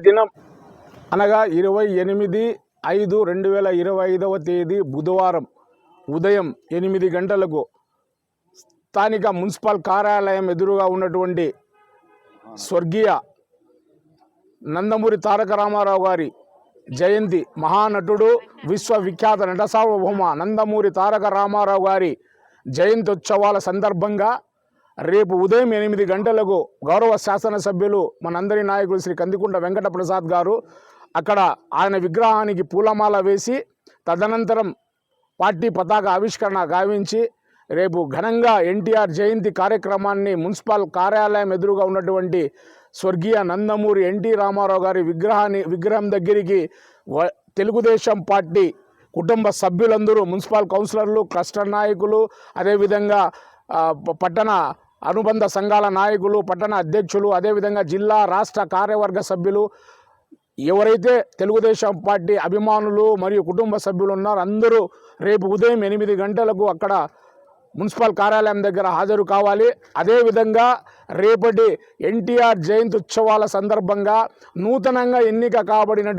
దినం అనగా ఇరవై ఎనిమిది ఐదు రెండు వేల ఇరవై ఐదవ తేదీ బుధవారం ఉదయం ఎనిమిది గంటలకు స్థానిక మున్సిపల్ కార్యాలయం ఎదురుగా ఉన్నటువంటి స్వర్గీయ నందమూరి తారక రామారావు గారి జయంతి మహానటుడు విశ్వవిఖ్యాత నట సార్వభౌమ నందమూరి తారక రామారావు గారి జయంత్యుత్సవాల సందర్భంగా రేపు ఉదయం ఎనిమిది గంటలకు గౌరవ శాసనసభ్యులు మనందరి నాయకులు శ్రీ కందికుంట వెంకట ప్రసాద్ గారు అక్కడ ఆయన విగ్రహానికి పూలమాల వేసి తదనంతరం పార్టీ పతాక ఆవిష్కరణ గావించి రేపు ఘనంగా ఎన్టీఆర్ జయంతి కార్యక్రమాన్ని మున్సిపల్ కార్యాలయం ఎదురుగా ఉన్నటువంటి స్వర్గీయ నందమూరి ఎన్టీ రామారావు గారి విగ్రహాన్ని విగ్రహం దగ్గరికి వ- తెలుగుదేశం పార్టీ కుటుంబ సభ్యులందరూ మున్సిపల్ కౌన్సిలర్లు క్లస్టర్ నాయకులు అదేవిధంగా పట్టణ అనుబంధ సంఘాల నాయకులు పట్టణ అధ్యక్షులు అదేవిధంగా జిల్లా రాష్ట్ర కార్యవర్గ సభ్యులు ఎవరైతే తెలుగుదేశం పార్టీ అభిమానులు మరియు కుటుంబ సభ్యులు ఉన్నారో అందరూ రేపు ఉదయం ఎనిమిది గంటలకు అక్కడ మున్సిపల్ కార్యాలయం దగ్గర హాజరు కావాలి. అదేవిధంగా రేపటి ఎన్టీఆర్ జయంతి ఉత్సవాల సందర్భంగా నూతనంగా ఎన్నిక కాబడినటువంటి